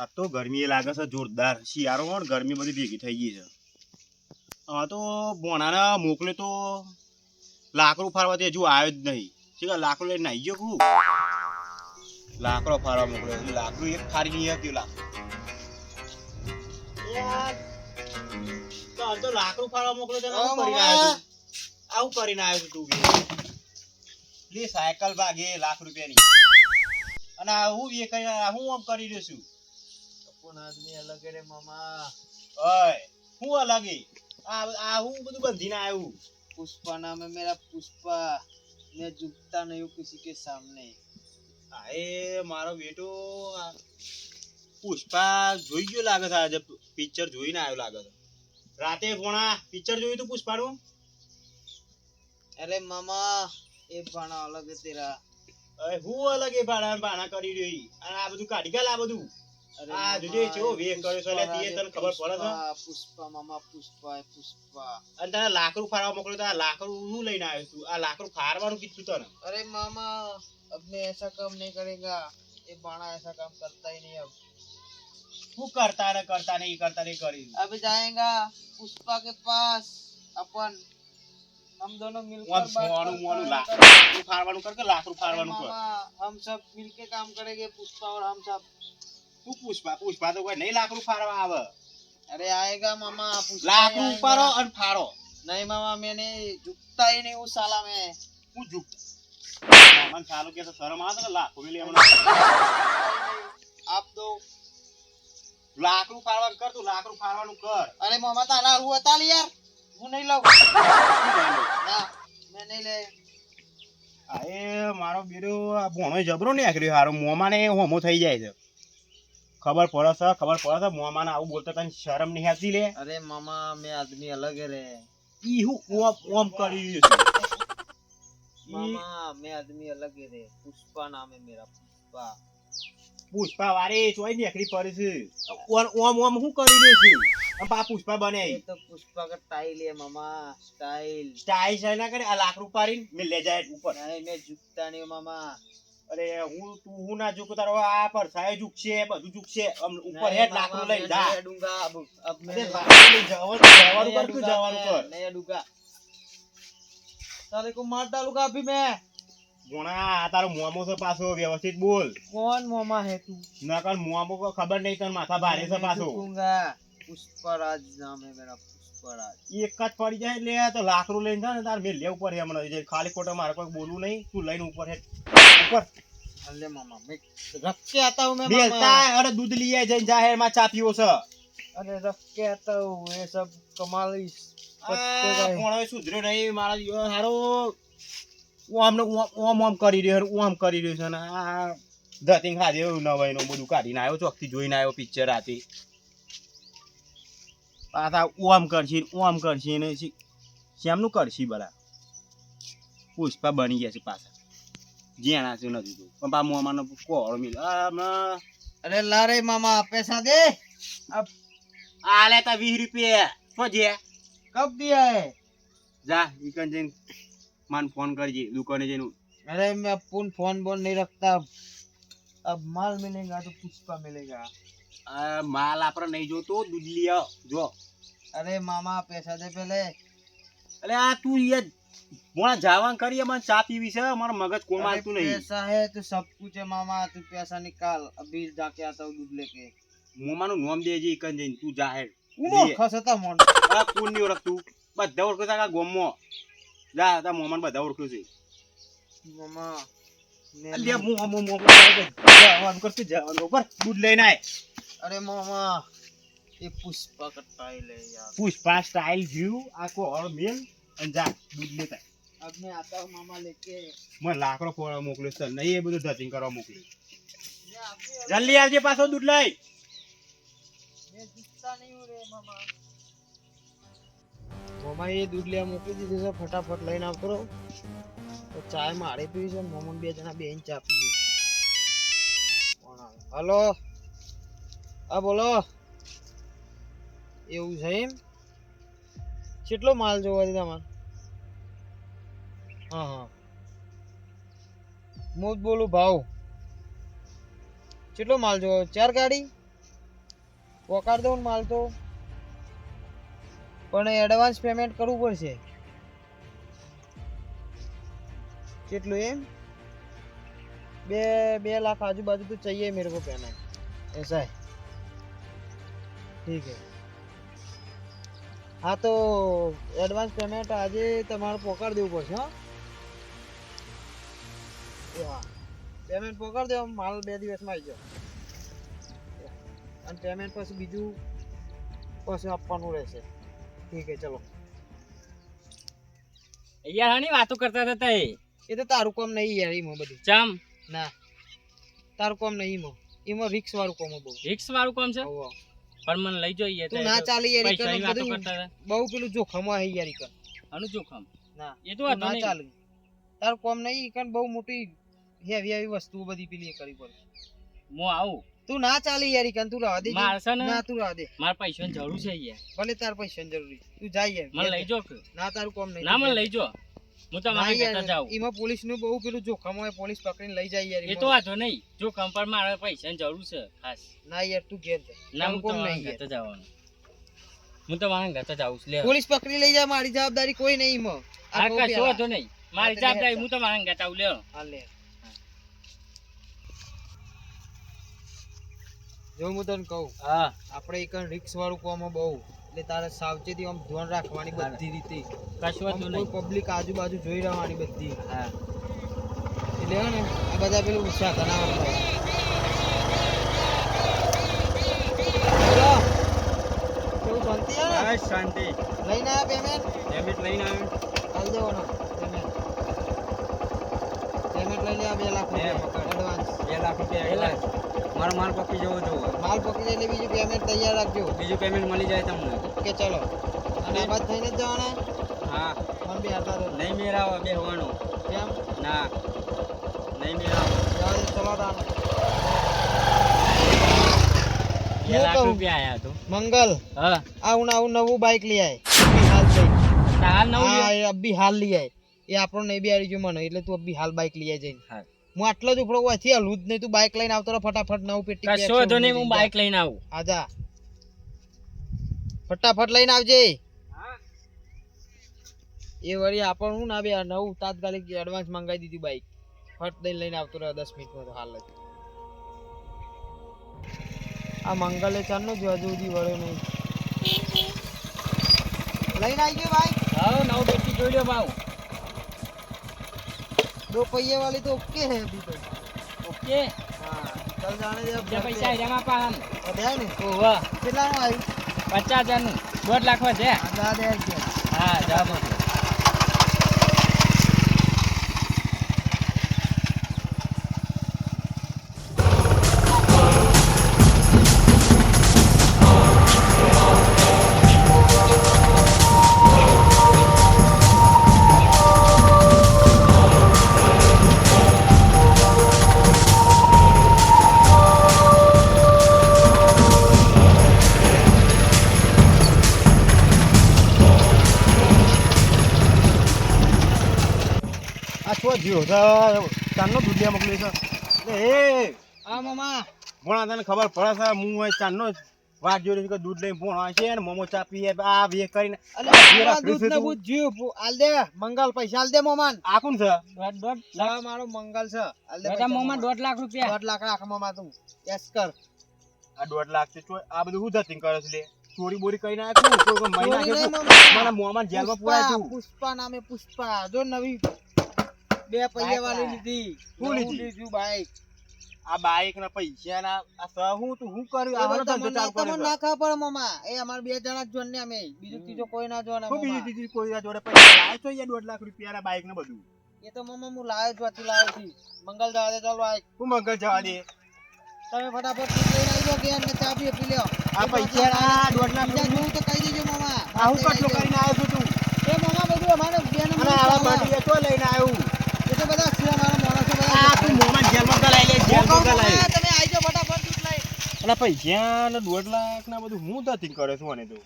આ તો ગરમી એ લાગે છે જોરદાર. શિયાળો પણ ગરમી બધી ભેગી થઈ ગઈ છે. હા તો બોણાને મોકલે તો લાકડું ફાડવા તો હજુ આવ્યો જ નહીં. ઠીક લાકડું લઈને નાઈ ગયો કું લાકડો ફાડવા મોકલ્યો. લાકડું એક ફારી નહીં હતું લાકડું. લાકડું ફાડવા મોકલ્યો આવું કરીને આવ્યો તું? આવું કરીને આવ્યો છું તું લે સાયકલ ભાગે લાખ રૂપિયાની. અને હું એ કઈ હું આમ કરી રહ્યો છું? નાદની અલગ રે મામા. ઓય હું અલગી આ આ હું બધું બંધીને આવ્યું પુષ્પા નામે મેરા પુષ્પા. મે ઝુકતા નહીં કિસી કે સામને. હા એ મારો બેટો પુષ્પા જોઈ ગયો લાગે છે આજે પિક્ચર જોઈને આવ્યો લાગે છે. રાતે ભણા પિક્ચર જોયું તું પુષ્પાનું? અરે મામા એ ભાણા અલગ તેરા. હું અલગ એ ભાણા ભાણા કરી રહી અને આ બધું કાઢી ગયેલા આ બધું? આ मामा, જોજે કેવો ये વેગ કર્યો છે એટલે તે તને ખબર પડે છે पुष्पा पुष्पा मामा पुष्पा है पुष्पा અને તને લાકડું ફાડવા મોકલ્યો તો આ લાકડું હું લઈને આવ્યો છું આ લાકડું ફાડવાનું કીધું તને अरे मामा अब मैं ऐसा काम नहीं करेगा ये बाणा ऐसा काम करता ही नहीं अब શું કરતા ને કરતા નહીં કરતા નહીં કરી अब जाएगा पुष्पा के पास अपन हम दोनों मिलकर ઓમ बात સોનું करते મોનું हैं। લાકડું ફાડવાનું કર કે લાકડું अरे ફાડવાનું કર मामा हम सब मिलके काम करेंगे पुष्पा और हम सब તું પુષ્પા પુષ્પા તો કોઈ નહીં લાકડું ફાડવા આવે. અરે આયગા મામા લાકડું ઉપાડો અને ફાડો. નહીં મામા મેને જુકતા ઈ નહીં ઉસાલા મે. હું જુક મન સાલો કે તો શરમ આવે કે લાકડું મેલી હમણાં આપ દો. લાકડું ફાડવાનું કર તું લાકડું ફાડવાનું કર. અરે મામા તારા રૂ હતા યાર. હું નહીં લઉં. ના મેં નહીં લે. અરે મારો બીડો આ ભોણો જબરો નહીં આકર્યો હારો. મોમાં ને હોમો થઈ જાય છે. ખબર પડે છે ખબર પડે છે મોમાં આવું બોલતો તને શરમ નહીં આવતી લે. અરે મામા મે આદમી અલગ રે. ઈ હું ઓમ ઓમ કરી રહ્યો છું. મામા મે આદમી અલગ રે. પુષ્પા નામે મેરા પુષ્પા. પુષ્પા વારે ચોઈ નેકરી પડી છે. ઓમ ઓમ હું કરી રહ્યો છું? પા પુષ્પા બને. તો પુષ્પા કા સ્ટાઈલ હે મામા સ્ટાઈલ સ્ટાઈલ છે ના કરે આ લાખ રૂપારી મે લે જાય ઉપર. નહીં મે જુકતા નહીં મામા. અરે હું તું હું ના ઝૂક તારો આ પર સાય ઝૂક છે બધું ઝૂક છે ઉપર હેડ લાકડું લઈ જા. જવાનું કર તું જવાનું કર નયા ડુંગા તારે કો માર ડાલુ કા અભી મે ગોણા તારો મોમો છે પાછો વ્યવસ્થિત બોલ. કોણ મોમા હે તું? ના કર મોમો કો ખબર નહીં તને માથા ભારે છે પાછો ડુંગા ઉસ પર આજ નામ મેરા એક જ પડી જાય એટલે તો લાકડો લઈને જાય ને તાર મેં ઉપર હે હમણાં ખાલી ખોટા મારે કોઈ બોલવું નહીં તું લઈને ઉપર હે ઉપર અલે મામા મે રક્કે આતા હું મે બેલતા અરે દૂધ લીએ જઈને જાહેરમાં ચાપીઓ છે અરે રક્કે આતા હું એ સબ કમાલી કોણ સુધર્યો નહીં મારા જીવન હારો ઓમ ને ઓમ ઓમ કરી રહ્યો ઓમ કરી રહ્યો છે ને આ ધતિંગ ખાધે નવાઈનો બધું કાઢીને આવ્યો ચોકથી જોઈને આવ્યો પિક્ચર આતી પાછા ઓમ કરશી ઓમ કરશી ને શી- શેમનું કરશી બરા પુષ્પા બની ગયા છે પાછા જેણા છે નથી તો પણ પા મોમાનો કોળો મિલ આ अरे ला रे मामा पैसा दे अब આ લેતા વીસ રૂપિયા શું છે कब दिया है જા ઈકન જઈને માન ફોન કરજે દુકાને જઈને अरे मैं अपन फोन बोन नहीं रखता अब अब माल मिलेगा तो पुष्पा मिलेगा આ માલ આપણે નહીં જોતો દૂધલી જો. અરે મામા પૈસા દે પેલે. અરે આ તું યાર મોણા જાવાન કરીએ મને ચા પીવી છે મારું મગજ કોણ માલતું નહીં. પૈસા હે તો સબ કુછ હે મામા તું પૈસા નિકાલ. અભી જાકે આતા હું દૂધ લેકે. મોમાનું નામ દેજી કન જઈને તું જાહેર ઉનો ખસતા મોન આ કોણની ઓળખ તું બધા ઓળખો તા ગોમો જા તા મોમાન બધા ઓળખ્યો છે. મામા લે મો મો મો જવાનું કરતું જવાનું ઉપર દૂધ લઈને આય. અરે મામા એ પુષ્પા કટાઈ લે યાર. પુષ્પા સ્ટાઇલ જીવ આ હળ મેલ અને જા દૂધ લેતા. આપને આતા મામા લેકે. મને લાકડો ફોડા મોકલ્યો સર નહીં એ બધું ધતિંગ કરવા મોકલ્યું. જલ્દી આવજે પાછો દૂધ લઈ. મામા. એ દૂધ લેવા મોકલી દીધું છે ફટાફટ લઈને આવતો તો ચાય મારે પીવી છે મોમન બે જણા બેન ચા પીવી હલો? હા, બોલો. એવું છે એમ? કેટલો માલ જોવા છે તમારે હા હા. હું બોલું, ભાવ. કેટલો માલ જોવો? ચાર ગાડી? પોકાર દઉં માલ તો. પણ એડવાન્સ પેમેન્ટ કરવું પડશે. કેટલું એમ? બે બે લાખ આજુબાજુ તો ચાહીએ મેરે કો પેમેન્ટ એસા ઠીક છે હા તો એડવાન્સ પેમેન્ટ આજે તમારે પોકાર દેવું પડશે હા. પેમેન્ટ પોકાર દેવો માલ બે દિવસમાં આવી જાઓ અને પેમેન્ટ પછી બીજું પછી આપવાનું રહેશે. ઠીક છે ચલો. યાર હની વાતો કરતા હતા એ તો તારું કામ નહીં યાર એમાં બધું. ચમ? ના. તારું કામ નહીં એમાં. એમાં રિક્સ વાળું કામ બહુ રિક્સ વાળું કામ છે? પણ મને લઈ જોઈએ તું ના ચાલી યાર પૈસાની વાતો બધું બહુ પેલું જોખમ આ યાર કર. આનું જોખમ? ના એ તો ના ચાલે. તાર કોમ નહીં ઈ બહુ મોટી હેવી હેવી વસ્તુઓ બધી પેલી કરી પડે. હું આવું. તું ના ચાલી યાર ઈ તું રહેવા દે ના? તું રહેવા દે માર પૈસાની જરૂર છે યાર. ભલે તાર પૈસા જરૂરી તું જાય યાર. મને લઈ જો. ના તારું કોમ નહીં. ના મને લઈ જો. હું તમારે યાર, જાઉં. એમાં પોલીસનું બહુ પેલું જોખમ હોય પોલીસ પકડીને લઈ જાય યાર એ તો વાંધો નહીં. જોખમ પર મારે પૈસાની જરૂર છે ખાસ. ના યાર તું ઘેર ના હું કામ તમારા નહીં યાર. ઘરે જવાનું. હું તમારા ઘરે જાઉં છું. લે પોલીસ પકડી લઈ જાય મારી જવાબદારી કોઈ નહીં એમાં. આ કશો વાંધો નહીં. મારી તો જવાબદારી. હું તમારા જાઉં લ્યો. હા, લે. જો હું તને કહું હા. આપણે એક રિક્સ વાળું કામ બહુ. એટલે તારે સાવચેતી આમ ધ્યાન રાખવાની બધી રીતે. કશું કોઈ પબ્લિક આજુબાજુ જોઈ રહેવાની બધી. હા. એટલે હે ને આ બધા પેલું ઉત્સાહ કરાવવાનું. શાંતિ લઈને આયા પેમેન્ટ પેમેન્ટ લઈને આવ્યો. હાલ દેવાનો. પેમેન્ટ પેમેન્ટ લઈ લે આ બે લાખ રૂપિયા. એડવાન્સ બે લાખ રૂપિયા લાખ. મારો માલ પકી જવો જોવો માલ પકડી એટલે બીજું પેમેન્ટ તૈયાર રાખજો. બીજું પેમેન્ટ મળી જાય તમને. કે ચલો. અને બાદ થઈને જ જવાના? હા. મને બી હાલતા તો. નહીં મેળાવો બે હોવાનું. કેમ? ના. નહીં જવા ચલો તાન મંગલ હા. આવું આવું નવું બાઇક લઈ આય. હાલ નવું હા. એ અભી હાલ લઈ આય. એ આપણો નહીં બી જો મને એટલે તું અભી હાલ બાઇક લઈ આય જઈને. હા. આટલો જ ઉપડો હોયથી હલું જ નહીં. તું બાઇક લઈને આવતો ફટાફટ નવું પેટી કશો વાંધો નહીં હું બાઇક લઈને આવું. આજા ફટાફટ લઈને આવજે. એ વળી આપણ હું ના બે નવું તાત્કાલિક એડવાન્સ મંગાવી દીધી બાઇક ફટ દઈને લઈને આવતો રહ્યો દસ મિનિટમાં તો હાલ જ. આ મંગલે ચાલનો જો હજુ સુધી વળ્યો નહીં. લઈને આવી ગયો બાઇક હા નવું પેટી જોઈ લો ભાવ दो पहिए वाली तो ओके है अभी तो ओके हाँ चल जाने दे अब पैसा जमा पाहन बताया ने ओ वाह कितना है भाई पचास हजार दो लाख में दे हाँ जा दे हाँ जा बोल હજી છે. એ હા મામા. મંગલ પૈસા આલ દોઢ લાખ. મારો મંગલ છે. દોઢ લાખ રૂપિયા. દોઢ લાખ રાખ મોમા તું. એસ કર. આ દોઢ લાખ છે આ બધું હું ધતિંગ કરે છે ચોરી બોરી કઈ ના તું તો. મહિના મારા જેલમાં પુષ્પા નામે પુષ્પા. જો નવી બે પૈયા વાળી લીધી. શું લીધી? બાઈક. આ બાઈક ના પૈસા ના આ હું તું હું કર્યું? ધંધો તમને ના ખબર પડે મામા. એ અમાર બે જણા જ જોને અમે. બીજું ત્રીજો કોઈ ના જોને બીજી મામા. કોઈ ના જોડે? પૈસા અહીંયા દોઢ લાખ રૂપિયા ના બાઈક ને બધું? એ તો મામા હું લાવ્યો છું આથી લાવ્યો છું. મંગલ જવા દે ચાલો આ હું મંગલ જવા દે. તમે ફટાફટ લઈને આવી જાઓ કે અને ચા પી પી લ્યો. આ પૈસા ના દોઢ લાખ રૂપિયા. તો કહી દેજો મામા. આ હું કટલો કરીને આવ્યો છું તું. એ મામા બધું અમારે બેન અને આવા બટીએ તો લઈને આવ્યું એ તો બધા છે મારા માણસો આ તું બધા મોમાં જેલમાં ગલાઈ લે હું જેલમાં કહું ગલાઈ મામા, તમે આવી જાઓ ફટાફટ દૂધ લઈ પૈસા ને દોઢ લાખ ના બધું હું ધતિંગ કરે છું મને તો.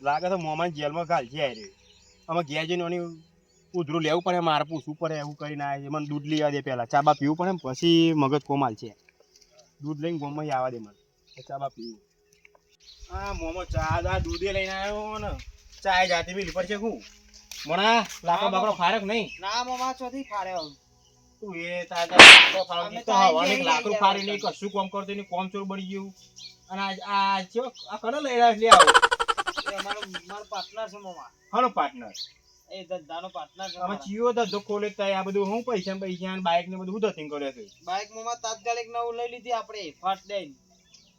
લાગે તો મોમાં જેલમાં ઘાલ છે આવી અમે ગયા જઈને એની ઉધરું લેવું પડે, મારે પૂછવું પડે, એવું કરીને આવે મને દૂધ લઈ આવવા પહેલાં. ચાબા પીવું પડે પછી મગજ કોમાલ છે દૂધ લઈને ગોમાં આવવા દે મને. ચાબા પીવું. હા મોમો ચા દા દૂધે લઈને આવ્યો ને ચા જાતે બી લીપર છે હું મણા લાકડો બાકડો ફારક નહીં? ના, મોમા ચોથી ફાડ્યો તું એ તાર તાર લાકડો ફાડો અમે તો ચાય હવાની લઈ લાકડું લઈએ નહીં કશું કામ કરતો નહીં કોમ ચોર બળી ગયું. અને આ આ આ કને લઈ રહ્યા લે આવો. મારો પાર્ટનર છે મામા. હાલો પાર્ટનર એ ધંધાનો પાર્ટનર છે અમે ચિયો ધંધો ખોલે તો આ બધું હું પૈસા પૈસા બાઈક ને બધું ધતિંગ કરે છે? બાઈક મામા તાત્કાલિક નવું લઈ લીધી આપણે ફાટ દઈને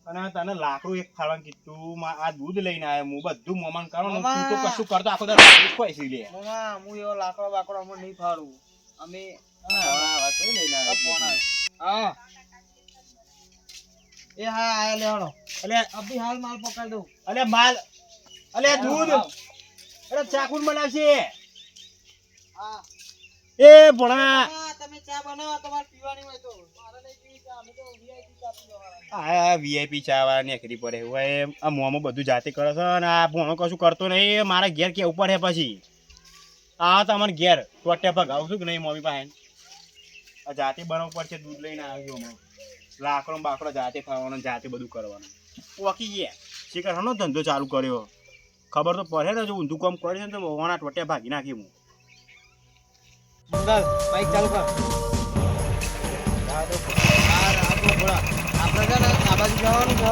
અને તને લાકડું એક ફાડવાનું કીધું આ દૂધ લઈને આવ્યો હું બધું મમન કરો તું તો કશું કરતો આખો દાડો લાકડું ખોઈ લે. મામા હું એવો લાકડો બાકડો અમે નહીં ફાડું. અમે હા આ. હા એ હા આયા લેવાનો એટલે અભી હાલ માલ પકડ દઉં. અલે માલ. અલે દૂધ. અરે ચાકુન બનાવશે. હા. એ ભણા તમે ચા બનાવો તમારે પીવાની હોય તો. મારે નહીં પીવી ચા અમે તો VIP ચા પીવાવાળા. આ વીઆઈપી ચા વાળા નેકરી પડે. હોય આ મોમાં બધું જાતે કરે છે અને આ ભણો કશું કરતો નહીં. મારા ઘેર કેવું પડે પછી. આ તમારે ઘેર. ટોટે ભગાવું આવશું કે નહીં મમ્મી પાસે? જાતે બનાવવું પડશે, દૂધ લઈને આવ્યો હું લાકડો બાકડો જાતે ખાવાનો, જાતે બધું કરવાનું. પોકી ગયા. શિકાર હનો ધંધો ચાલુ કર્યો. ખબર તો પડે ને, જો ઊંધું કામ કરે છે ને, તો વવાના ટોટ્યા ભાગી નાખી હું. મંગલ બાઈક ચાલુ કર. તો. આપણે છે ને, આ બાજુ જવાનું છે.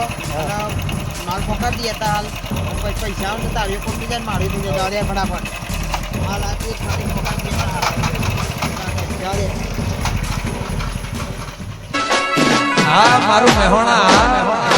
માલ પકડી દઈએ તા હાલ પછી પૈસા આવે પકડી જાય મારી જાય. જવા દે ફટાફટ. માલ આ હા મારું મહેણા